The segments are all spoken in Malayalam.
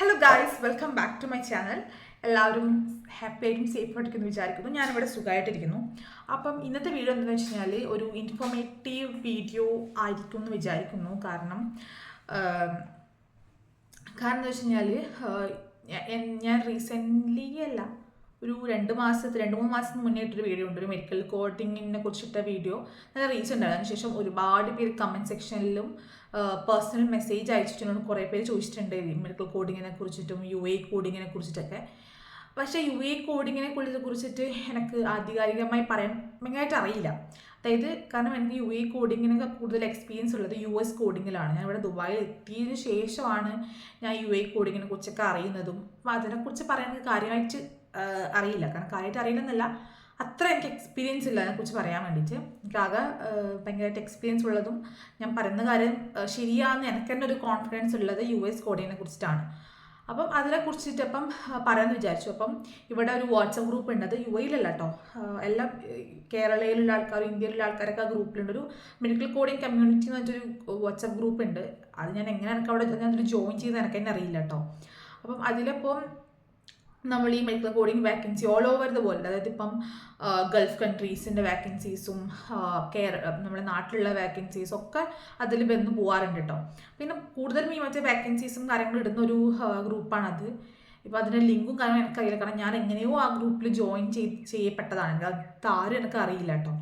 Hello guys welcome back to my channel എല്ലാവരും ഹാപ്പി ആയിട്ടും സേഫ് ആയിട്ടിരിക്കുന്നു വിചാരിക്കുന്നു. ഞാനിവിടെ സുഖമായിട്ടിരിക്കുന്നു അപ്പം ഇന്നത്തെ വീഡിയോ എന്താണെന്ന് വെച്ച് കഴിഞ്ഞാൽ ഒരു ഇൻഫോർമേറ്റീവ് വീഡിയോ ആയിരിക്കും എന്ന് വിചാരിക്കുന്നു. കാരണം കാരണം എന്താ വെച്ച് കഴിഞ്ഞാൽ ഞാൻ റീസെന്റ്ലി അല്ല ഒരു രണ്ട് മാസത്തെ രണ്ട് മൂന്ന് മാസത്തിന് മുന്നേ ഇട്ടൊരു വീഡിയോ ഉണ്ട്. ഒരു മെഡിക്കൽ കോഡിങ്ങിനെ കുറിച്ചിട്ട വീഡിയോ നല്ല റീച്ച് ഉണ്ടായിരുന്നു അതിനുശേഷം ഒരുപാട് പേര് കമന്റ് സെക്ഷനിലും പേഴ്സണൽ മെസ്സേജ് അയച്ചിട്ടുണ്ട് കുറേ പേര് ചോദിച്ചിട്ടുണ്ട്. മെഡിക്കൽ കോഡിങ്ങിനെ കുറിച്ചിട്ടും യു എ കോഡിങ്ങിനെ കുറിച്ചിട്ടൊക്കെ. പക്ഷേ യു എ കോഡിങ്ങിനെ കുറിച്ച് കുറിച്ചിട്ട് എനിക്ക് ആധികാരികമായി പറയാൻ ഭയങ്കരമായിട്ട് അറിയില്ല. അതായത് കാരണം എനിക്ക് യു എ കോഡിങ്ങിനൊക്കെ കൂടുതൽ എക്സ്പീരിയൻസ് ഉള്ളത് യു എസ് കോഡിങ്ങിലാണ് ഞാൻ ഇവിടെ ദുബായിൽ എത്തിയതിന് ശേഷമാണ് ഞാൻ യു എ കോഡിങ്ങിനെ കുറിച്ചൊക്കെ അറിയുന്നതും. അപ്പോൾ അതിനെക്കുറിച്ച് പറയാൻ കാര്യമായിട്ട് അറിയില്ല. കാരണം കാര്യമായിട്ട് അറിയില്ലെന്നല്ല അത്ര എനിക്ക് എക്സ്പീരിയൻസ് ഇല്ല. അതിനെക്കുറിച്ച് പറയാൻ വേണ്ടിയിട്ട്. എനിക്കാകെ ഭയങ്കരമായിട്ട് എക്സ്പീരിയൻസ് ഉള്ളതും ഞാൻ പറയുന്ന കാര്യം ശരിയാണെന്ന് എനിക്ക് തന്നെ ഒരു കോൺഫിഡൻസ് ഉള്ളത് യു എസ് കോഡിനെ കുറിച്ചിട്ടാണ്. അപ്പം അതിനെ കുറിച്ചിട്ട് അപ്പം പറയാമെന്ന് വിചാരിച്ചു. അപ്പം ഇവിടെ ഒരു വാട്സപ്പ് ഗ്രൂപ്പ് ഉണ്ട്. അത് യു എയിലല്ല കേട്ടോ എല്ലാം കേരളയിലുള്ള ആൾക്കാരും ഇന്ത്യയിലുള്ള ആൾക്കാരൊക്കെ ആ ഗ്രൂപ്പിലുണ്ട് ഒരു മെഡിക്കൽ കോഡിങ് കമ്മ്യൂണിറ്റി എന്ന് പറഞ്ഞിട്ടൊരു വാട്സപ്പ് ഗ്രൂപ്പ് ഉണ്ട്. അത് ഞാൻ എങ്ങനെ എനിക്ക് അവിടെ ഞാനൊരു ജോയിൻ ചെയ്ത് എനിക്ക് തന്നെ അറിയില്ല കേട്ടോ അപ്പം അതിലിപ്പം നമ്മൾ ഈ medical coding vacancy all over the world അതായത് ഇപ്പം ഗൾഫ് കൺട്രീസിന്റെ വാക്കൻസീസും കേര നമ്മുടെ നാട്ടിലുള്ള വാക്കൻസീസും ഒക്കെ അതിൽ വന്ന് പോകാറുണ്ട് കേട്ടോ പിന്നെ കൂടുതലും ഈ മറ്റേ വാക്കൻസീസും കാര്യങ്ങളും ഇടുന്ന ഒരു ഗ്രൂപ്പാണത് ഇപ്പോൾ അതിന്റെ ലിങ്കും കാര്യങ്ങളും എനിക്കറിയില്ല. കാരണം ഞാൻ എങ്ങനെയോ ആ ഗ്രൂപ്പിൽ ജോയിൻ ചെയ്യപ്പെട്ടതാണ്. അത് ആരും എനിക്ക് അറിയില്ല കേട്ടോ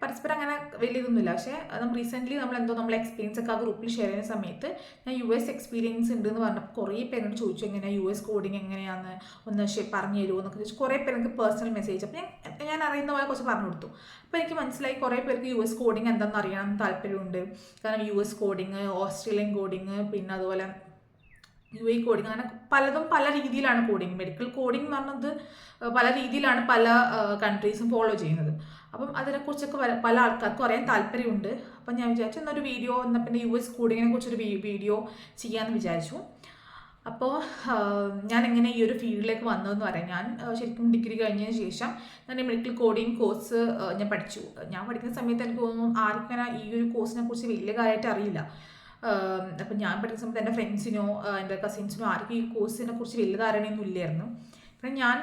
പരസ്പരം അങ്ങനെ വലിയ ഇതൊന്നുമില്ല പക്ഷേ നമ്മൾ റീസെന്റ്ലി നമ്മൾ എന്തോ നമ്മൾ എക്സ്പീരിയൻസ് ഒക്കെ ആ ഗ്രൂപ്പിൽ ഷെയർ ചെയ്യുന്ന സമയത്ത് ഞാൻ യു എസ് എക്സ്പീരിയൻസ് ഉണ്ട് എന്ന് പറഞ്ഞപ്പോൾ കുറേ പേരോട് ചോദിച്ചു എങ്ങനെയാണ് യു എസ് കോഡിങ് എങ്ങനെയാണെന്ന് ഒന്ന് പറഞ്ഞു തരുമോ എന്നൊക്കെ ചോദിച്ചു. കുറേ പേര് എനിക്ക് പേഴ്സണൽ മെസ്സേജ് അപ്പോൾ ഞാൻ ഞാൻ അറിയുന്ന പോലെ കുറച്ച് പറഞ്ഞു കൊടുത്തു. അപ്പോൾ എനിക്ക് മനസ്സിലായി കുറേ പേർക്ക് യു എസ് കോഡിങ് എന്താണെന്ന് എന്ന് താല്പര്യമുണ്ട്. കാരണം U S coding Australian coding പിന്നെ അതുപോലെ യു ഐ കോഡിങ് അങ്ങനെ പലതും പല രീതിയിലാണ് കോഡിങ് മെഡിക്കൽ കോഡിങ് എന്ന് പറഞ്ഞത് പല രീതിയിലാണ് പല കൺട്രീസും ഫോളോ ചെയ്യുന്നത്. അപ്പം അതിനെക്കുറിച്ചൊക്കെ പല ആൾക്കാർക്കും അറിയാൻ താല്പര്യമുണ്ട്. അപ്പം ഞാൻ വിചാരിച്ചു എന്നൊരു വീഡിയോ എന്നാൽ പിന്നെ യു എസ് കൂടിങ്ങിനെ കുറിച്ചൊരു വീഡിയോ ചെയ്യാമെന്ന് വിചാരിച്ചു. അപ്പോൾ ഞാൻ എങ്ങനെ ഈ ഒരു ഫീൽഡിലേക്ക് വന്നതെന്ന് പറയാം. ഞാൻ ശരിക്കും ഡിഗ്രി കഴിഞ്ഞതിന് ശേഷം ഞാൻ മെഡിക്കൽ കോഡിങ് കോഴ്സ് ഞാൻ പഠിച്ചു. ഞാൻ പഠിക്കുന്ന സമയത്ത് എനിക്ക് തോന്നുന്നു ആർക്കങ്ങനെ ഈ ഒരു കോഴ്സിനെ കുറിച്ച് വലിയ കാര്യമായിട്ട് അറിയില്ല. അപ്പം ഞാൻ പഠിക്കുന്ന സമയത്ത് എന്റെ ഫ്രണ്ട്സിനോ എന്റെ കസിൻസിനോ ആർക്കും ഈ കോഴ്സിനെ കുറിച്ച് വലിയ ധാരണയൊന്നും ഇല്ലായിരുന്നു. ഞാൻ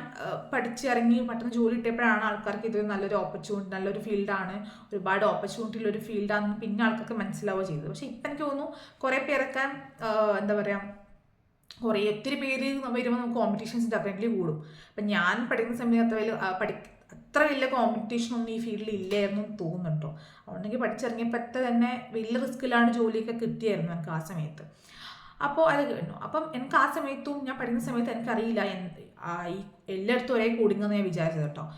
പഠിച്ചിറങ്ങി പെട്ടെന്ന് ജോലി കിട്ടിയപ്പോഴാണ് ആൾക്കാർക്ക് ഇതൊരു നല്ലൊരു ഓപ്പർച്യൂണിറ്റി നല്ലൊരു ഫീൽഡാണ് ഒരുപാട് ഓപ്പർച്യൂണിറ്റി ഉള്ള ഒരു ഫീൽഡാണെന്ന് പിന്നെ ആൾക്കാർക്ക് മനസ്സിലാവുക ചെയ്തത് പക്ഷേ ഇപ്പം എനിക്ക് തോന്നുന്നു കുറേ പേരൊക്കെ എന്താ പറയുക കുറേ ഒത്തിരി പേര് വരുമ്പോൾ നമുക്ക് കോമ്പറ്റീഷൻസ് ഡെഫിനറ്റ്ലി കൂടും. അപ്പം ഞാൻ പഠിക്കുന്ന സമയത്ത് അത്ര വലിയ പഠി അത്ര വലിയ കോമ്പറ്റീഷൻ ഒന്നും ഈ ഫീൽഡിൽ ഇല്ലായിരുന്നു തോന്നുന്നുണ്ടോ? അതുകൊണ്ടെങ്കിൽ പഠിച്ചിറങ്ങിയപ്പോഴത്തെ തന്നെ വലിയ റിസ്ക്കിലാണ് ജോലിയൊക്കെ കിട്ടിയായിരുന്നു എനിക്ക് ആ സമയത്ത്. അപ്പോൾ അത് കഴിഞ്ഞു. അപ്പം എനിക്ക് ആ സമയത്തും ഞാൻ പഠിക്കുന്ന സമയത്ത് എനിക്കറിയില്ല ഈ എല്ലായിടത്തും ഒരേ കോഡിംഗ് എന്ന് ഞാൻ വിചാരിച്ചത് കേട്ടോ.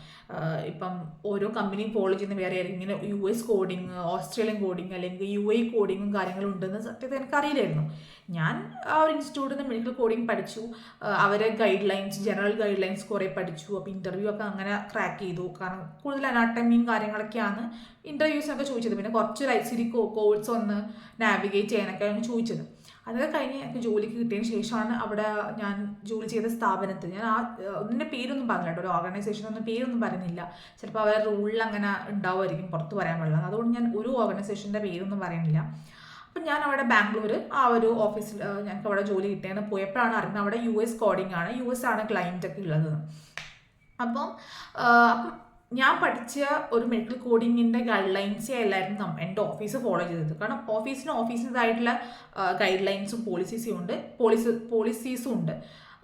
ഇപ്പം ഓരോ കമ്പനിയും ഫോളോ ചെയ്യുന്ന വേറെ ഇങ്ങനെ U S coding Australian coding അല്ലെങ്കിൽ യു ഐ കോഡിങ്ങും കാര്യങ്ങളും ഉണ്ടെന്ന് സത്യത്തിൽ എനിക്കറിയില്ലായിരുന്നു. ഞാൻ ആ ഒരു ഇൻസ്റ്റിറ്റ്യൂട്ടിൽ നിന്ന് മെഡിക്കൽ കോഡിങ് പഠിച്ചു. അവരെ guidelines general guidelines കുറേ പഠിച്ചു. അപ്പോൾ ഇന്റർവ്യൂ ഒക്കെ അങ്ങനെ ക്രാക്ക് ചെയ്തു. കാരണം കൂടുതൽ അനാട്ടമിയും കാര്യങ്ങളൊക്കെയാണ് ഇന്റർവ്യൂസിനൊക്കെ ചോദിച്ചത്. പിന്നെ കുറച്ച് ലൈസിരി കോഴ്സ് ഒന്ന് നാവിഗേറ്റ് ചെയ്യാനൊക്കെയാണ് ചോദിച്ചത്. അതൊക്കെ കഴിഞ്ഞ് എനിക്ക് ജോലിക്ക് കിട്ടിയതിന് ശേഷമാണ് അവിടെ ഞാൻ ജോലി ചെയ്ത സ്ഥാപനത്തിൽ. ഞാൻ ആ ഒന്നിന്റെ പേരൊന്നും പറഞ്ഞില്ല കേട്ടോ. ഒരു ഓർഗനൈസേഷനൊന്നും പേരൊന്നും പറയുന്നില്ല. ചിലപ്പോൾ അവരുടെ റൂളിൽ അങ്ങനെ ഉണ്ടാവുമായിരിക്കും പുറത്ത് പറയാൻ പാടില്ല അതുകൊണ്ട് ഞാൻ ഒരു ഓർഗനൈസേഷന്റെ പേരൊന്നും പറയുന്നില്ല. അപ്പം ഞാൻ അവിടെ ബാംഗ്ലൂർ ആ ഒരു ഓഫീസിൽ ഞങ്ങൾക്ക് അവിടെ ജോലി കിട്ടിയെന്ന് പോയപ്പോഴാണ് അറിയുന്നത്. അവിടെ യു എസ് കോഡിംഗ് ആണ്. യു എസ് ആണ് ക്ലയന്റ് ഒക്കെ ഉള്ളത്. അപ്പം അപ്പം ഞാൻ പഠിച്ച ഒരു മെഡിക്കൽ കോഡിങ്ങിന്റെ ഗൈഡ് ലൈൻസേ അല്ലായിരുന്നു നമ്മൾ എന്റെ ഓഫീസ് ഫോളോ ചെയ്തത്. കാരണം ഓഫീസിന് ഓഫീസിന്റെതായിട്ടുള്ള ഗൈഡ് ലൈൻസും പോളിസീസും ഉണ്ട്. പോളിസി പോളിസീസും ഉണ്ട്.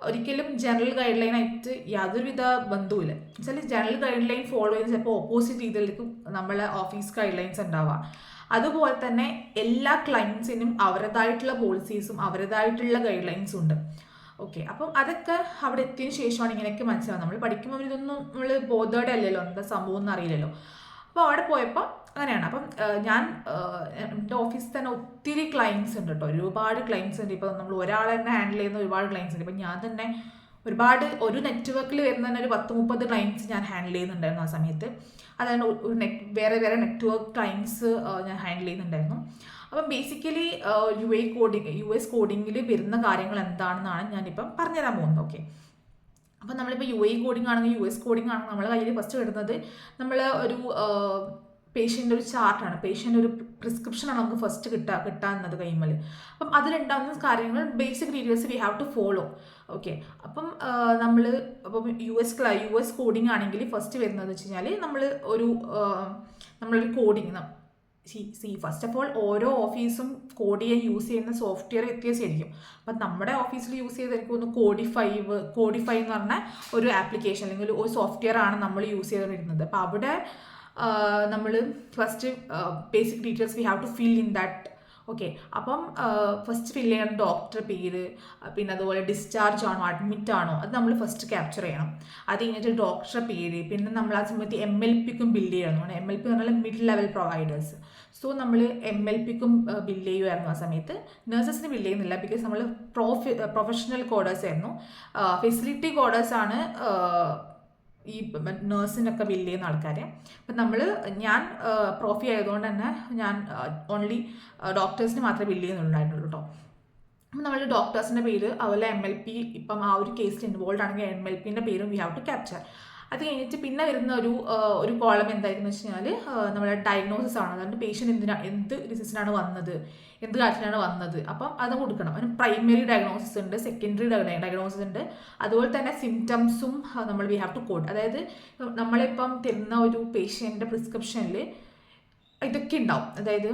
ഒരിക്കലും ജനറൽ ഗൈഡ് ലൈൻ ആയിട്ട് യാതൊരുവിധ ബന്ധവുമില്ല. വെച്ചാൽ ജനറൽ ഗൈഡ് ലൈൻ ഫോളോ ചെയ്ത് ചിലപ്പോൾ ഓപ്പോസിറ്റ് രീതിയിലേക്കും നമ്മളെ ഓഫീസ് ഗൈഡ് ലൈൻസ് അതുപോലെ തന്നെ എല്ലാ ക്ലയൻസിനും അവരുടേതായിട്ടുള്ള പോളിസീസും അവരുടേതായിട്ടുള്ള ഗൈഡ് ലൈൻസും ഉണ്ട്. ഓക്കെ അപ്പം അതൊക്കെ അവിടെ എത്തിയതിന് ശേഷമാണ് ഇങ്ങനെയൊക്കെ മനസ്സിലാവുന്നത്. നമ്മൾ പഠിക്കുമ്പോൾ ഇതൊന്നും നമ്മൾ ബോധേഡ് അല്ലല്ലോ എന്താ സംഭവം എന്ന് അറിയില്ലല്ലോ അപ്പോൾ അവിടെ പോയപ്പോൾ അങ്ങനെയാണ്. അപ്പം ഞാൻ എന്റെ ഓഫീസിൽ തന്നെ ഒത്തിരി ക്ലയൻസ് ഉണ്ട് കേട്ടോ. ഒരുപാട് ക്ലയൻസ് ഉണ്ട്. ഇപ്പോൾ നമ്മൾ ഒരാൾ തന്നെ ഹാൻഡിൽ ചെയ്യുന്ന ഒരുപാട് ക്ലയൻസ് ഉണ്ട്. ഇപ്പം ഞാൻ തന്നെ ഒരുപാട് ഒരു നെറ്റ്വർക്കിൽ വരുന്ന തന്നെ ഒരു പത്ത് മുപ്പത് ക്ലയൻസ് ഞാൻ ഹാൻഡിൽ ചെയ്യുന്നുണ്ടായിരുന്നു ആ സമയത്ത്. അതാണ് ഒരു നെറ്റ് വേറെ വേറെ നെറ്റ്വർക്ക് ക്ലയൻസ് ഞാൻ ഹാൻഡിൽ ചെയ്യുന്നുണ്ടായിരുന്നു. അപ്പം basically U A coding U S കോഡിങ്ങിൽ വരുന്ന കാര്യങ്ങൾ എന്താണെന്നാണ് ഞാനിപ്പം പറഞ്ഞുതരാൻ പോകുന്നത്. ഓക്കെ അപ്പം നമ്മളിപ്പോൾ യു എ കോഡിംഗ് ആണെങ്കിൽ യു എസ് കോഡിംഗ് ആണെങ്കിൽ നമ്മളെ കയ്യിൽ ഫസ്റ്റ് വരുന്നത് നമ്മൾ ഒരു പേഷ്യന്റെ ഒരു ചാർട്ടാണ് പേഷ്യന്റെ ഒരു പ്രിസ്ക്രിപ്ഷനാണ് നമുക്ക് ഫസ്റ്റ് കിട്ടുക കിട്ടാവുന്നത് കൈമൽ അപ്പം അതിലുണ്ടാകുന്ന കാര്യങ്ങൾ basic details we have to follow okay അപ്പം നമ്മൾ അപ്പം യു എസ് ക്ലാ യു എസ് കോഡിംഗ് ആണെങ്കിൽ ഫസ്റ്റ് വരുന്നതെന്ന് വെച്ച് കഴിഞ്ഞാൽ നമ്മൾ ഒരു നമ്മളൊരു coding C C first of all ഓരോ ഓഫീസും കോഡ് ചെയ്യാൻ യൂസ് ചെയ്യുന്ന സോഫ്റ്റ്വെയർ വ്യത്യാസമായിരിക്കും. അപ്പം നമ്മുടെ ഓഫീസിൽ യൂസ് ചെയ്ത് എനിക്ക് തോന്നുന്നു കോഡിഫൈവ് കോഡിഫൈ എന്ന് പറഞ്ഞ ഒരു ആപ്ലിക്കേഷൻ അല്ലെങ്കിൽ ഒരു സോഫ്റ്റ്വെയർ ആണ് നമ്മൾ യൂസ് ചെയ്തുകൊണ്ടിരുന്നത്. അപ്പം അവിടെ നമ്മൾ first basic details we have to fill in that okay അപ്പം ഫസ്റ്റ് ഫിൽ ചെയ്യണം ഡോക്ടർ പേര് പിന്നെ അതുപോലെ ഡിസ്ചാർജ് ആണോ അഡ്മിറ്റ് ആണോ അത് നമ്മൾ ഫസ്റ്റ് ക്യാപ്ചർ ചെയ്യണം. അത് കഴിഞ്ഞിട്ട് ഡോക്ടറുടെ പേര് പിന്നെ നമ്മൾ ആ സമയത്ത് എം എൽ പിക്കും ബില്ല് ചെയ്യണം. എം എൽ പി പറഞ്ഞാൽ മിഡിൽ ലെവൽ പ്രൊവൈഡേഴ്സ് സോ നമ്മൾ എം എൽ പിക്കും ബില്ല് ചെയ്യുമായിരുന്നു ആ സമയത്ത്. നഴ്സസിന് ബില്ല് ചെയ്യുന്നില്ല ബിക്കോസ് നമ്മൾ പ്രൊഫഷണൽ കോഡേഴ്സ് ആയിരുന്നു. ഫെസിലിറ്റി കോഡേഴ്സ് ആണ് ആ, ഈ നേഴ്സിനൊക്കെ ബില്ല് ചെയ്യുന്ന ആൾക്കാരെ. അപ്പം നമ്മൾ ഞാൻ പ്രോഫി ആയതുകൊണ്ട് തന്നെ ഞാൻ ഓൺലി ഡോക്ടേഴ്സിന് മാത്രമേ ബില്ല് ചെയ്യുന്നുണ്ടായിരുന്നുള്ളൂ കേട്ടോ അപ്പം നമ്മൾ ഡോക്ടേഴ്സിന്റെ പേര് അതുപോലെ എം എൽ പി ഇപ്പം ആ ഒരു കേസിൽ ഇൻവോൾവ് ആണെങ്കിൽ എം എൽ പിന്റെ പേരും വി ഹാവ് ടു ക്യാപ്ചർ അത് കഴിഞ്ഞിട്ട് പിന്നെ വരുന്ന ഒരു ഒരു കോളം എന്തായിരുന്നു വെച്ച് കഴിഞ്ഞാൽ നമ്മുടെ ഡയഗ്നോസിസ് ആണ്. അതായത് പേഷ്യന്റ് എന്തിനാ എന്ത് ഡിസീസിനാണ് വന്നത്? എന്ത് കാര്യത്തിനാണ് വന്നത്? അപ്പം അത് കൊടുക്കണം. അതിന് പ്രൈമറി ഡയഗ്നോസിസ് ഉണ്ട് സെക്കൻഡറി ഡയഗ്നോസിസ് ഉണ്ട്. അതുപോലെ തന്നെ സിംറ്റംസും നമ്മൾ വി ഹാവ് ടു കോഡ് അതായത് നമ്മളിപ്പം തരുന്ന ഒരു പേഷ്യന്റെ പ്രിസ്ക്രിപ്ഷനിൽ ഇതൊക്കെ ഉണ്ടാവും. അതായത്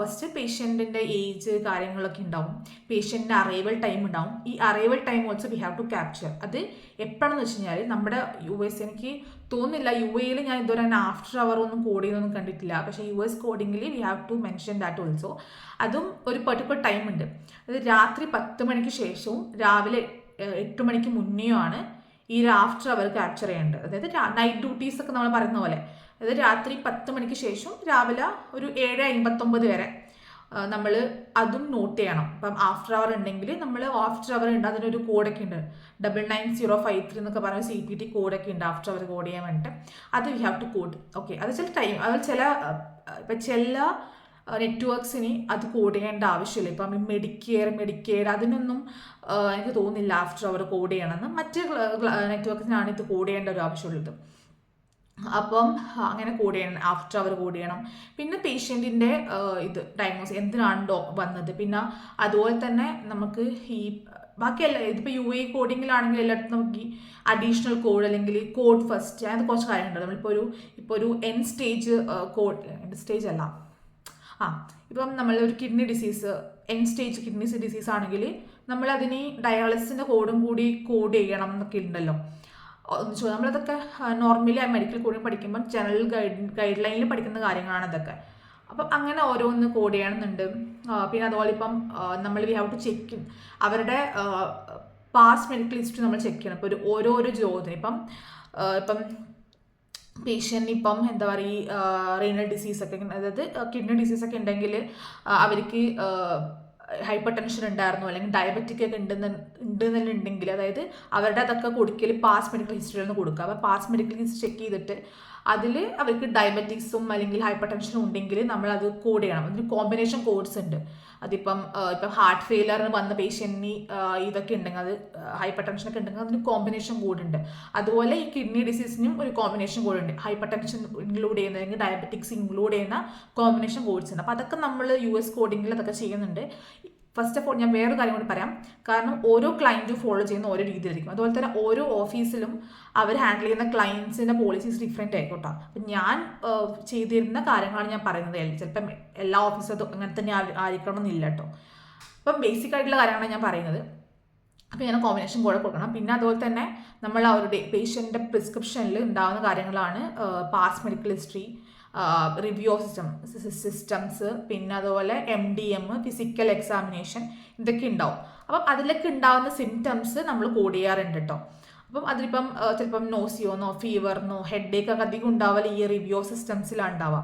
ഫസ്റ്റ് പേഷ്യന്റിന്റെ ഏജ് കാര്യങ്ങളൊക്കെ ഉണ്ടാവും. പേഷ്യന്റിന്റെ അറൈവൽ ടൈം ഉണ്ടാവും. ഈ arrival time also we have to capture അത് എപ്പോഴാണെന്ന് വെച്ച് കഴിഞ്ഞാൽ നമ്മുടെ യു എസ് എനിക്ക് തോന്നുന്നില്ല. യു എയിൽ ഞാൻ ഇതുവരെ തന്നെ ആഫ്റ്റർ അവർ ഒന്നും കോഡ് കണ്ടിട്ടില്ല. പക്ഷേ U S കോഡിങ്ങിൽ we have to mention that also അതും ഒരു പെർട്ടിക്കുലർ ടൈം ഉണ്ട്. അത് രാത്രി പത്ത് മണിക്ക് ശേഷവും രാവിലെ എട്ട് മണിക്ക് മുന്നെയോ ഈ ആഫ്റ്റർ അവർ ക്യാപ്ചർ ചെയ്യേണ്ടത്. അതായത് നൈറ്റ് ഡ്യൂട്ടീസ് ഒക്കെ നമ്മൾ പറയുന്ന പോലെ. അതായത് രാത്രി പത്ത് മണിക്ക് ശേഷം രാവിലെ ഒരു ഏഴ് അമ്പത്തൊമ്പത് വരെ നമ്മൾ അതും നോട്ട് ചെയ്യണം. അപ്പം ആഫ്റ്റർ അവർ ഉണ്ടെങ്കിൽ നമ്മൾ ആഫ്റ്റർ അവർ ഉണ്ട്. അതിനൊരു കോഡൊക്കെ ഉണ്ട്. Double nine zero five three എന്നൊക്കെ പറഞ്ഞ സി പി ടി കോഡൊക്കെ ഉണ്ട് ആഫ്റ്റർ അവർ കോഡ് ചെയ്യാൻ വേണ്ടിയിട്ട് അത് we have to code okay അത് ചില ടൈം അത് ചില ഇപ്പം ചില നെറ്റ്വർക്ക്സിന് അത് കോഡ് ചെയ്യേണ്ട ആവശ്യമില്ല. ഇപ്പം മെഡിക്കെയർ മെഡിക്കെയർ അതിനൊന്നും എനിക്ക് തോന്നുന്നില്ല ആഫ്റ്റർ അവർ കോഡ് ചെയ്യണമെന്ന്. മറ്റ് നെറ്റ്വർക്ക്സിനാണ് ഇത് കോഡ് ചെയ്യേണ്ട ഒരു ആവശ്യമുള്ളത്. അപ്പം അങ്ങനെ കോഡ് ചെയ്യണം ആഫ്റ്റർ അവർ കൂടിയണം. പിന്നെ പേഷ്യന്റിന്റെ ഇത് ഡയഗ്നോസ് എന്തിനാണ് വന്നത്? പിന്നെ അതുപോലെ തന്നെ നമുക്ക് ഈ ബാക്കിയല്ല ഇതിപ്പോൾ യു എ കോഡിങ്ങിലാണെങ്കിൽ എല്ലായിടത്തും നമുക്ക് ഈ അഡീഷണൽ കോഡ് അല്ലെങ്കിൽ കോഡ് ഫസ്റ്റ് അങ്ങനത്തെ കുറച്ച് കാര്യമുണ്ട് നമ്മളിപ്പോൾ ഒരു ഇപ്പോൾ ഒരു എൻ സ്റ്റേജ് കോഡ് സ്റ്റേജ് അല്ല. ആ ഇപ്പം നമ്മൾ ഒരു kidney disease end stage kidney disease ആണെങ്കിൽ നമ്മൾ ഡയാലിസിന്റെ കോഡും കൂടി കോഡ് ചെയ്യണം എന്നൊക്കെ ഉണ്ടല്ലോ. ഒന്ന് ചോ നമ്മളതൊക്കെ നോർമലി മെഡിക്കൽ കോഡിങ് പഠിക്കുമ്പോൾ ജനറൽ ഗൈഡ് ഗൈഡ് ലൈനിൽ പഠിക്കുന്ന കാര്യങ്ങളാണ് ഇതൊക്കെ. അപ്പം അങ്ങനെ ഓരോന്ന് കോഡ് ചെയ്യണമെന്നുണ്ട് പിന്നെ അതുപോലെ ഇപ്പം നമ്മൾ വി ഹാവ് ടു ചെക്ക് അവരുടെ പാസ്റ്റ് മെഡിക്കൽ ഹിസ്റ്ററി നമ്മൾ ചെക്ക് ചെയ്യണം. ഇപ്പോൾ ഒരു ഓരോരോ ജോബിന് ഇപ്പം ഇപ്പം പേഷ്യന്റ് ഇപ്പം എന്താ പറയുക റീനൽ ഡിസീസൊക്കെ അതായത് കിഡ്നി ഡിസീസൊക്കെ ഉണ്ടെങ്കിൽ അവർക്ക് ഹൈപ്പർ ടെൻഷൻ ഉണ്ടായിരുന്നു അല്ലെങ്കിൽ ഡയബറ്റിക് ഒക്കെ ഉണ്ടെന്ന് ഉണ്ടെന്നുണ്ടെങ്കിൽ അതായത് അവരുടെ അതൊക്കെ കൊടുക്കൽ പാസ് മെഡിക്കൽ ഹിസ്റ്ററിയിൽ നിന്ന് കൊടുക്കുക. അപ്പോൾ പാസ് മെഡിക്കൽ ഹിസ്റ്ററി ചെക്ക് ചെയ്തിട്ട് അതിൽ അവർക്ക് ഡയബറ്റിക്സും അല്ലെങ്കിൽ ഹൈപ്പർ ടെൻഷനും ഉണ്ടെങ്കിൽ നമ്മൾ അത് കോഡ് ചെയ്യണം. അതിന് കോമ്പിനേഷൻ കോഡ്സ് ഉണ്ട്. അതിപ്പം ഇപ്പം ഹാർട്ട് ഫെയിലറിന് വന്ന പേഷ്യന്റിന് ഇതൊക്കെ ഉണ്ടെങ്കിൽ അത് ഹൈപ്പർ ടെൻഷനൊക്കെ ഉണ്ടെങ്കിൽ അതിന് കോമ്പിനേഷൻ കോഡ് ഉണ്ട്. അതുപോലെ ഈ കിഡ്നി ഡിസീസിനും ഒരു കോമ്പിനേഷൻ കോഡ് ഉണ്ട്. ഹൈപ്പർ ടെൻഷൻ ഇൻക്ലൂഡ് ചെയ്യുന്ന അല്ലെങ്കിൽ ഡയബറ്റിക്സ് ഇൻക്ലൂഡ് ചെയ്യുന്ന കോമ്പിനേഷൻ കോഡ്സ് ഉണ്ട്. അപ്പോൾ അതൊക്കെ നമ്മൾ യു എസ് കോഡിങ്ങിൽ അതൊക്കെ ചെയ്യുന്നുണ്ട്. ഫസ്റ്റ് ഓഫ് ഓൾ ഞാൻ വേറൊരു കാര്യം കൂടി പറയാം. കാരണം ഓരോ ക്ലയന്റും ഫോളോ ചെയ്യുന്ന ഓരോ രീതിയിലായിരിക്കും. അതുപോലെ തന്നെ ഓരോ ഓഫീസിലും അവർ ഹാൻഡിൽ ചെയ്യുന്ന ക്ലയൻസിന്റെ പോളിസീസ് ഡിഫറെന്റ് ആയിക്കോട്ടെ. അപ്പം ഞാൻ ചെയ്തിരുന്ന കാര്യങ്ങളാണ് ഞാൻ പറയുന്നത്. ചിലപ്പം എല്ലാ ഓഫീസും അങ്ങനെ തന്നെ ആയി- ആയിരിക്കണം എന്നില്ല കേട്ടോ അപ്പം ബേസിക് ആയിട്ടുള്ള കാര്യങ്ങളാണ് ഞാൻ പറയുന്നത്. അപ്പോൾ ഞാൻ കോമ്പിനേഷൻ കൂടെ കൊടുക്കണം. പിന്നെ അതുപോലെ തന്നെ നമ്മൾ അവരുടെ പേഷ്യന്റെ പ്രിസ്ക്രിപ്ഷനിൽ ഉണ്ടാകുന്ന കാര്യങ്ങളാണ് past medical history review system systems പിന്നെ അതുപോലെ M D M physical examination ഇതൊക്കെ ഉണ്ടാവും. അപ്പം അതിലൊക്കെ ഉണ്ടാകുന്ന സിംറ്റംസ് നമ്മൾ കോഡ് ചെയ്യാറുണ്ട് കേട്ടോ അപ്പം അതിലിപ്പം ചിലപ്പം നോസിയോന്നോ ഫീവറിനോ ഹെഡ് ഏക്ക് ഒക്കെ അധികം ഉണ്ടാവില്ല ഈ റിവ്യൂ സിസ്റ്റംസിലാണ് ഉണ്ടാവുക.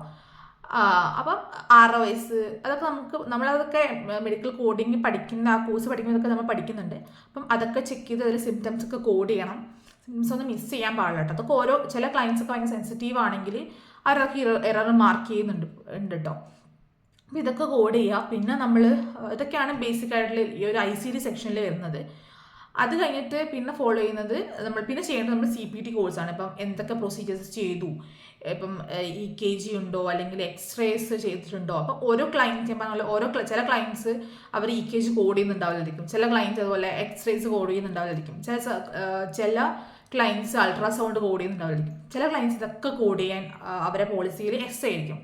അപ്പം ആറ് വയസ്സ് അതൊക്കെ നമുക്ക് നമ്മളതൊക്കെ മെഡിക്കൽ കോഡിങ് പഠിക്കുന്ന ആ കോഴ്സ് പഠിക്കുന്നതൊക്കെ നമ്മൾ പഠിക്കുന്നുണ്ട്. അപ്പം അതൊക്കെ ചെക്ക് ചെയ്ത് അതിൽ സിംറ്റംസ് ഒക്കെ കോഡ് ചെയ്യണം. സിംറ്റംസ് ഒന്നും മിസ് ചെയ്യാൻ പാടില്ല കേട്ടോ അതൊക്കെ ഓരോ ചില ക്ലയൻസ് ഒക്കെ ഭയങ്കര സെൻസിറ്റീവ് ആണെങ്കിൽ അവരൊക്കെ എറർ മാർക്ക് ചെയ്യുന്നുണ്ട് ഉണ്ട് കേട്ടോ അപ്പോൾ ഇതൊക്കെ കോഡ് ചെയ്യുക. പിന്നെ നമ്മൾ ഇതൊക്കെയാണ് ബേസിക് ആയിട്ടുള്ള ഈ ഒരു ഐ സി ഡി സെക്ഷനിൽ വരുന്നത്. അത് കഴിഞ്ഞിട്ട് പിന്നെ ഫോളോ ചെയ്യുന്നത് നമ്മൾ പിന്നെ ചെയ്യേണ്ടത് നമ്മൾ സി പി ടി കോഴ്സാണ് ഇപ്പം എന്തൊക്കെ പ്രൊസീജിയേഴ്സ് ചെയ്തു? ഇപ്പം ഇ കെ ജി ഉണ്ടോ? അല്ലെങ്കിൽ എക്സ്റേസ് ചെയ്തിട്ടുണ്ടോ? അപ്പം ഓരോ ക്ലയന്റ് പറഞ്ഞ ഓരോ ചില ക്ലയന്റ്സ് അവർ ഇ കെ ജി കോഡ് ചെയ്യുന്നുണ്ടാവില്ലായിരിക്കും. ചില ക്ലയന്റ്സ് അതുപോലെ എക്സ്റേസ് കോഡ് ചെയ്യുന്നുണ്ടാവില്ലായിരിക്കും. ചില ചില ക്ലയൻസ് അൾട്രാസൗണ്ട് കോഡ് ചെയ്യുന്നുണ്ടാവില്ല ചില ക്ലയൻസ് ഇതൊക്കെ കോഡ് ചെയ്യാൻ അവരെ പോളിസിയിൽ എസ് ആയിരിക്കും.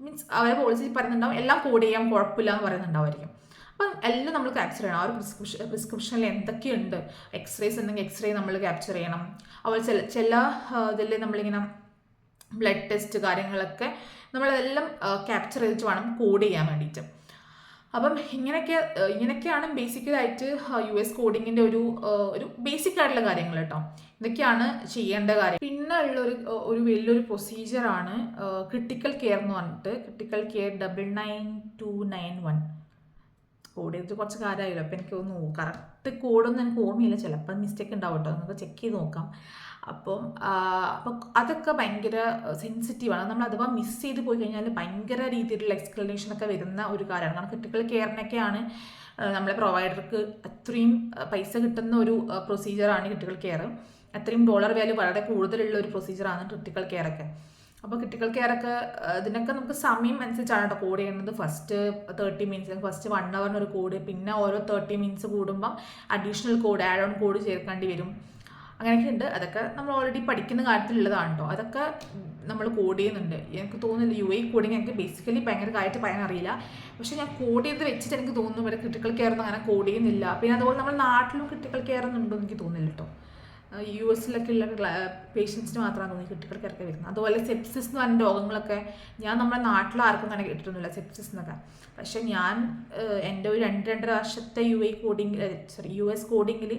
മീൻസ് അവരെ പോളിസി പറയുന്നുണ്ടാവും എല്ലാം കോഡ് ചെയ്യാൻ കുഴപ്പമില്ല എന്ന് പറയുന്നുണ്ടാവുമായിരിക്കും. അപ്പം എല്ലാം നമ്മൾ ക്യാപ്ചർ ചെയ്യണം. ആ ഒരു പ്രിസ്ക്രിപ്ഷൻ പ്രിസ്ക്രിപ്ഷനിൽ എന്തൊക്കെയുണ്ട്? എക്സ്റേസ് ഉണ്ടെങ്കിൽ എക്സ്റേ നമ്മൾ ക്യാപ്ചർ ചെയ്യണം. അതുപോലെ ചില ചില ഇതിൽ നമ്മളിങ്ങനെ ബ്ലഡ് ടെസ്റ്റ് കാര്യങ്ങളൊക്കെ നമ്മളതെല്ലാം ക്യാപ്ചർ ചെയ്തിട്ട് വേണം കോഡ് ചെയ്യാൻ വേണ്ടിയിട്ട്. അപ്പം ഇങ്ങനെയൊക്കെ ഇങ്ങനെയൊക്കെയാണ് ബേസിക്കലായിട്ട് യു എസ് കോഡിങ്ങിന്റെ ഒരു ഒരു ബേസിക് ആയിട്ടുള്ള കാര്യങ്ങൾ കേട്ടോ. ഇതൊക്കെയാണ് ചെയ്യേണ്ട കാര്യം. പിന്നെ ഉള്ള ഒരു ഒരു വലിയൊരു പ്രൊസീജിയറാണ് ക്രിട്ടിക്കൽ കെയർ എന്ന് പറഞ്ഞിട്ട് critical care double nine two nine one code ചെയ്തിട്ട് കുറച്ച് കാര്യമായില്ല. അപ്പോൾ എനിക്ക് ഒന്ന് കറക്റ്റ് കോഡൊന്നും എനിക്ക് ഓർമ്മയില്ല. ചിലപ്പോൾ മിസ്റ്റേക്ക് ഉണ്ടാവും കേട്ടോ നമുക്ക് ചെക്ക് ചെയ്ത് നോക്കാം. അപ്പം അപ്പം അതൊക്കെ ഭയങ്കര സെൻസിറ്റീവാണ് നമ്മൾ അഥവാ മിസ് ചെയ്ത് പോയി കഴിഞ്ഞാൽ ഭയങ്കര രീതിയിലുള്ള എക്സ്പ്ലനേഷൻ ഒക്കെ വരുന്ന ഒരു കാര്യമാണ്. കാരണം ക്രിട്ടിക്കൽ കെയറിനൊക്കെയാണ് നമ്മളെ പ്രൊവൈഡർക്ക് അത്രയും പൈസ കിട്ടുന്ന ഒരു പ്രൊസീജിയറാണ് ക്രിട്ടിക്കൽ കെയർ അത്രയും ഡോളർ വാല്യൂ വളരെ കൂടുതലുള്ള ഒരു പ്രൊസീജിയറാണ് ക്രിട്ടിക്കൽ കെയറൊക്കെ അപ്പോൾ ക്രിട്ടിക്കൽ കെയർ ഒക്കെ ഇതിനൊക്കെ നമുക്ക് സമയം അനുസരിച്ചാണ് കേട്ടോ കോഡ് ചെയ്യുന്നത് first thirty minutes first one അവറിന് ഒരു കോഡ് പിന്നെ ഓരോ തേർട്ടി മിനിറ്റ്സ് കൂടുമ്പം additional code add on code ചേർക്കേണ്ടി വരും. അങ്ങനെയൊക്കെ ഉണ്ട്. അതൊക്കെ നമ്മൾ ഓൾറെഡി പഠിക്കുന്ന കാര്യത്തിലുള്ളതാണ് കേട്ടോ അതൊക്കെ നമ്മൾ കോഡ് ചെയ്യുന്നുണ്ട്. എനിക്ക് തോന്നുന്നില്ല യു ഐ കോഡിങ് എനിക്ക് ബേസിക്കലി ഭയങ്കര കാര്യമായിട്ട് പറയാൻ അറിയില്ല. പക്ഷേ ഞാൻ കോഡ് ചെയ്ത് വെച്ചിട്ട് എനിക്ക് തോന്നുന്നു ഇവിടെ ക്രിട്ടിക്കൽ കെയർ അങ്ങനെ കോഡ് ചെയ്യുന്നില്ല. പിന്നെ അതുപോലെ നമ്മൾ നാട്ടിലും ക്രിട്ടിക്കൽ കെയർ ഒന്നും എനിക്ക് തോന്നുന്നില്ല കേട്ടോ യു എസിലൊക്കെ ഉള്ള പേഷ്യൻസിന് മാത്രമാണ് തോന്നി കുട്ടികൾക്ക് ഇറക്കി വരുന്നത്. അതുപോലെ സെപ്സിസ് എന്ന് പറഞ്ഞ രോഗങ്ങളൊക്കെ ഞാൻ നമ്മുടെ നാട്ടിൽ ആർക്കും തന്നെ കേട്ടിട്ടൊന്നുമില്ല സെപ്സിസ് എന്നൊക്കെ. പക്ഷെ ഞാൻ എന്റെ ഒരു രണ്ട് രണ്ടര വർഷത്തെ U A coding sorry U S കോഡിങ്ങിൽ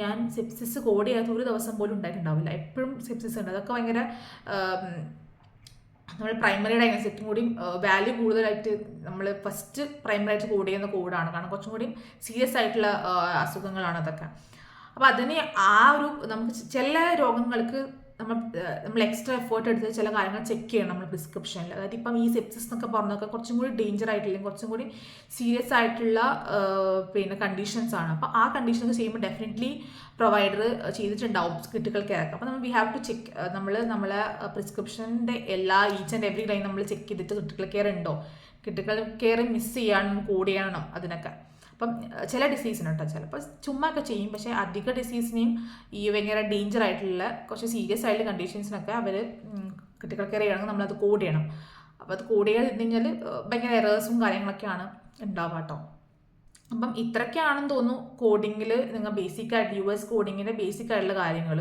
ഞാൻ സെപ്സിസ് കോഡ് ചെയ്യാത്ത ഒരു ദിവസം പോലും ഉണ്ടായിട്ടുണ്ടാവില്ല. എപ്പോഴും സെപ്സിസ് ഉണ്ട്. അതൊക്കെ ഭയങ്കര നമ്മൾ പ്രൈമറി ഡയഗ്നോസിസും കൂടി വാല്യൂ കൂടുതലായിട്ട് നമ്മൾ ഫസ്റ്റ് പ്രൈമറി ആയിട്ട് കോഡ് ചെയ്യുന്ന കോഡാണ് കാരണം കുറച്ചും കൂടി സീരിയസ് ആയിട്ടുള്ള അസുഖങ്ങളാണ് അതൊക്കെ. അപ്പോൾ അതിനെ ആ ഒരു നമുക്ക് ചില രോഗങ്ങൾക്ക് നമ്മൾ നമ്മൾ എക്സ്ട്രാ എഫേർട്ട് എടുത്ത് ചില കാര്യങ്ങൾ ചെക്ക് ചെയ്യണം നമ്മൾ പ്രിസ്ക്രിപ്ഷനിൽ അതായത് ഇപ്പം ഈ സെപ്സിസ് എന്നൊക്കെ പറഞ്ഞൊക്കെ കുറച്ചും കൂടി ഡേഞ്ചർ ആയിട്ടില്ലെങ്കിൽ കുറച്ചും കൂടി സീരിയസ് ആയിട്ടുള്ള പിന്നെ കണ്ടീഷൻസ് ആണ്. അപ്പോൾ ആ കണ്ടീഷൻസ് ചെയ്യുമ്പോൾ ഡെഫിനറ്റ്ലി പ്രൊവൈഡർ ചെയ്തിട്ടുണ്ടാവും ക്രിട്ടിക്കൽ കെയർ അപ്പോൾ നമ്മൾ വി ഹാവ് ടു ചെക്ക് നമ്മൾ നമ്മളെ പ്രിസ്ക്രിപ്ഷന്റെ എല്ലാ ഈച്ച് ആൻഡ് എവറി ലൈൻ നമ്മൾ ചെക്ക് ചെയ്തിട്ട് ക്രിട്ടിക്കൽ കെയർ ഉണ്ടോ? ക്രിട്ടിക്കൽ കെയർ മിസ് ചെയ്യാനും കൂടിയാണോ അതിനൊക്കെ. അപ്പം ചില ഡിസീസിന് കേട്ടോ ചിലപ്പോൾ ചുമ്മാ ഒക്കെ ചെയ്യും. പക്ഷേ അധിക ഡിസീസിനെയും ഈ ഭയങ്കര ഡേഞ്ചർ ആയിട്ടുള്ള കുറച്ച് സീരിയസ് ആയിട്ടുള്ള കണ്ടീഷൻസിനൊക്കെ അവർ ക്രിട്ടിക്കൽ കെയർ ചെയ്യണമെങ്കിൽ നമ്മളത് കോഡ് ചെയ്യണം. അപ്പോൾ അത് കോഡ് കഴിഞ്ഞാൽ ഭയങ്കര എറേഴ്സും കാര്യങ്ങളൊക്കെയാണ് ഉണ്ടാവുക കേട്ടോ അപ്പം ഇത്രയ്ക്കാണെന്ന് തോന്നുന്നു കോഡിങ്ങിൽ നിങ്ങൾ ബേസിക് ആയിട്ട് യു എസ് കോഡിങ്ങിന്റെ ബേസിക് ആയിട്ടുള്ള കാര്യങ്ങൾ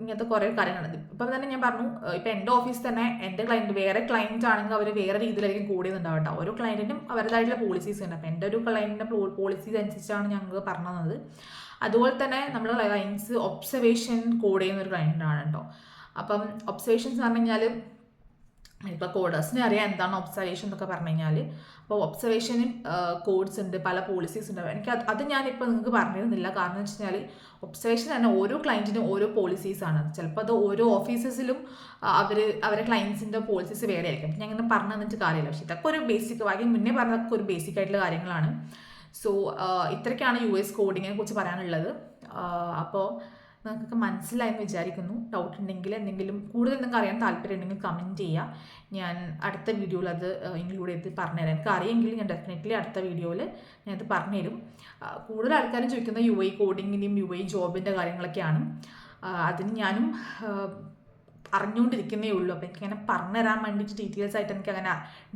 ഇങ്ങനത്തെ കുറേ കാര്യങ്ങളുണ്ട്. ഇപ്പം തന്നെ ഞാൻ പറഞ്ഞു ഇപ്പം എന്റെ ഓഫീസിൽ തന്നെ എന്റെ ക്ലയന്റ് വേറെ ക്ലയന്റ് ആണെങ്കിൽ അവർ വേറെ രീതിയിലായിരിക്കും കോഡ് ചെയ്യുന്നുണ്ടാവും കേട്ടോ. ഓരോ ക്ലയന്റിനും അവരുടേതായിട്ടുള്ള പോളിസീസ് ഉണ്ട്. അപ്പം എന്റെ ഒരു ക്ലയന്റിന്റെ പോളിസീസ് അനുസരിച്ചാണ് ഞങ്ങൾ പറഞ്ഞു തന്നത്. അതുപോലെ തന്നെ നമ്മൾ ക്ലയൻസ് ഒബ്സർവേഷൻ കോഡ് ചെയ്യുന്ന ഒരു ക്ലയന്റാണ് കേട്ടോ. അപ്പം ഒബ്സർവേഷൻസ് പറഞ്ഞു കഴിഞ്ഞാൽ ഇപ്പോൾ കോഡേഴ്സിനെ അറിയാം എന്താണ് ഒബ്സർവേഷൻ എന്നൊക്കെ പറഞ്ഞു കഴിഞ്ഞാൽ അപ്പോൾ ഒബ്സർവേഷനും കോഡ്സ് ഉണ്ട് പല പോളിസീസ് ഉണ്ട്. എനിക്ക് അത് അത് ഞാനിപ്പോൾ നിങ്ങൾക്ക് പറഞ്ഞിരുന്നില്ല. കാരണം എന്ന് വെച്ച് കഴിഞ്ഞാൽ ഒബ്സർവേഷൻ തന്നെ ഓരോ ക്ലയന്റിനും ഓരോ പോളിസീസ് ആണ്. ചിലപ്പോൾ അത് ഓരോ ഓഫീസസിലും അവർ അവരെ ക്ലയൻസിന്റെ പോളിസീസ് വേറെ ആയിരിക്കും. ഞാൻ ഇങ്ങനെ പറഞ്ഞു തന്നിട്ട് കാര്യമില്ല. പക്ഷേ ഇതൊക്കെ ഒരു ബേസിക് ആയി മുന്നേ പറഞ്ഞതൊക്കെ ഒരു ബേസിക് ആയിട്ടുള്ള കാര്യങ്ങളാണ്. സോ ഇത്രയ്ക്കാണ് യു എസ് കോഡിങ്ങിനെ കുറിച്ച് പറയാനുള്ളത്. അപ്പോൾ നിങ്ങൾക്കൊക്കെ മനസ്സിലായെന്ന് വിചാരിക്കുന്നു. ഡൗട്ട് ഉണ്ടെങ്കിൽ എന്തെങ്കിലും കൂടുതൽ നിങ്ങൾക്ക് അറിയാൻ താല്പര്യം ഉണ്ടെങ്കിൽ കമന്റ് ചെയ്യുക ഞാൻ അടുത്ത വീഡിയോയിൽ അത് ഇൻക്ലൂഡ് ചെയ്ത് പറഞ്ഞുതരാം. എനിക്ക് അറിയെങ്കിൽ ഞാൻ ഡെഫിനറ്റ്ലി അടുത്ത വീഡിയോയിൽ ഞാനത് പറഞ്ഞുതരും. കൂടുതൽ ആൾക്കാരും ചോദിക്കുന്ന യു ഐ കോഡിങ്ങിന്റെയും യു ഐ ജോബിന്റെ കാര്യങ്ങളൊക്കെയാണ്. അതിന് ഞാനും അറിഞ്ഞുകൊണ്ടിരിക്കുന്നേ ഉള്ളൂ. അപ്പോൾ എനിക്കങ്ങനെ പറഞ്ഞുതരാൻ വേണ്ടിയിട്ട് ഡീറ്റെയിൽസ് ആയിട്ട് എനിക്ക് അങ്ങനെ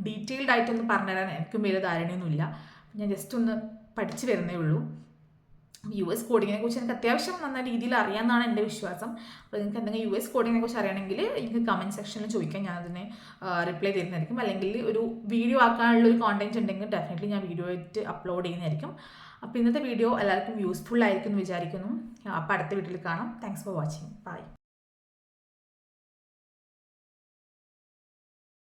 ഡീറ്റെയിൽഡ് ആയിട്ടൊന്നും പറഞ്ഞുതരാൻ എനിക്കും വലിയ ധാരണയൊന്നുമില്ല. ഞാൻ ജസ്റ്റ് ഒന്ന് പഠിച്ചു വരുന്നേ ഉള്ളൂ. യു എസ് കോഡിങ്ങിനെ കുറിച്ച് എനിക്ക് അത്യാവശ്യം നന്ന രീതിയിൽ അറിയാമെന്നാണ് എന്റെ വിശ്വാസം. അപ്പോൾ നിങ്ങൾക്ക് എന്തെങ്കിലും യു എസ് കോഡിങ്ങിനെ കുറിച്ച് അറിയണമെങ്കിൽ എനിക്ക് കമന്റ് സെക്ഷനിൽ ചോദിക്കാം. ഞാൻ അതിനെ റിപ്ലൈ തരുന്നതായിരിക്കും. അല്ലെങ്കിൽ ഒരു വീഡിയോ ആക്കാനുള്ള ഒരു കോണ്ടന്റ് ഉണ്ടെങ്കിൽ ഡെഫിനറ്റ്ലി ഞാൻ വീഡിയോ ആയിട്ട് അപ്ലോഡ് ചെയ്യുന്നതായിരിക്കും. അപ്പോൾ ഇന്നത്തെ വീഡിയോ എല്ലാവർക്കും യൂസ്ഫുൾ ആയിരിക്കും എന്ന് വിചാരിക്കുന്നു. അപ്പോൾ അടുത്ത വീഡിയോയിൽ കാണാം. Thanks for watching bye